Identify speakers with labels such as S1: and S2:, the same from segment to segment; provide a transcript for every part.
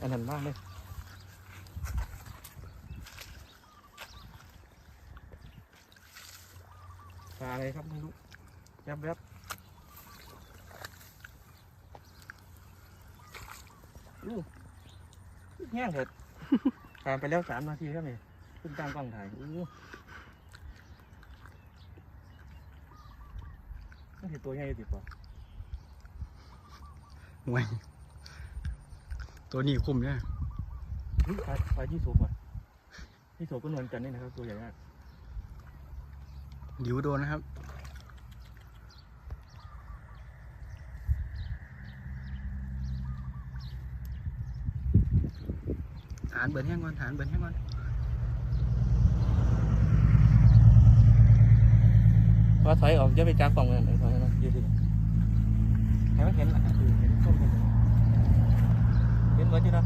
S1: อันนั้นมากเลยปลาอะไรครับไม่รู้แวบแวบอู้แห้งเถิดผ่านไปแล้วสามนาทีครับนี่ขึ้นตามกล้องถ่ายอู้นี่คือตัวใหญ่ติดป่ะ
S2: ห่วย ตัวนี้คุ้มเนี่ย
S1: อุ๊ยปลาปลายี่สกว่ะยี่สกก็เหมือนกันนี่นะครับตัวใหญ่มาก
S2: หลิวโดนนะครับฐานเบิร์นแห้งก่อนฐานเบิร์นแห้งก่อน
S1: พอถอยออกจะไปจับกล่องเลยถอยนะยืดดิให้มันเห็นอะเออเห็นต้นมัน เห็นหมดอยู่นะ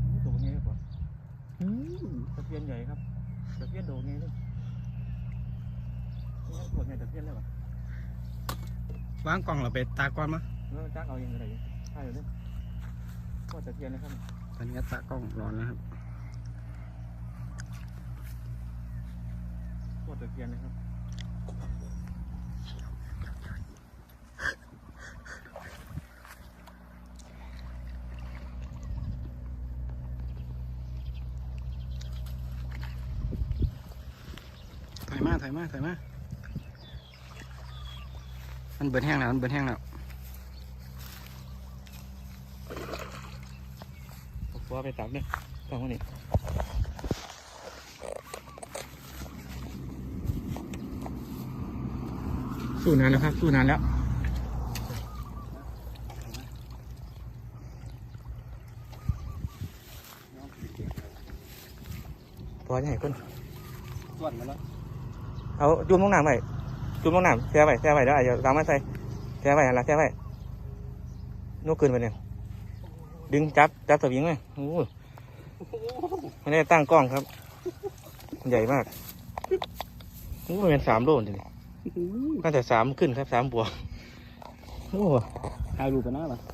S1: อู้ตัวใหญ่กว่าตะเพียนใหญ่ครับตะเพียนโดดไงเลยนี่ตัวใหญ่ตะเพียนเลยวะ
S2: วางกล่องเราไปตากล้อนมา
S1: แล้วจ้างเอายังไงอยู่ใช่เลยเนี่ยก็ตะเพียนนะครับ
S2: ตอนนี้ตากล้องร้อนแล้วครับ
S1: ตะเพียนนะครับ
S2: ถอยมาถอยมาถอยมา มันเบิร์นแห้งแล้ว มันเบิร์นแห้งแล้ว
S1: เอาไปตักเนี่ยต้องคน สู้นานแล้วครับ สู้นานแล้วพอจะให้คน
S2: ส่วนมาแล้ว
S1: เอาจุ่มลงน้ำไปจุ่มลงน้ำแช่ไปแช่ไปแล้วอาจจะตามมาใส่แช่ไปหันหละแช่ไปนกขึ้นไปเนี่ยดึงจับจับสวิงไหมโอ้โหไม่ได้ตั้งกล้องครับ ใหญ่มากโอ้โหเป็นสามโลจริง น่าจะสามขึ้นครับสามบวกโอ้โห
S2: ถ่ายรูปกันหน้าปะ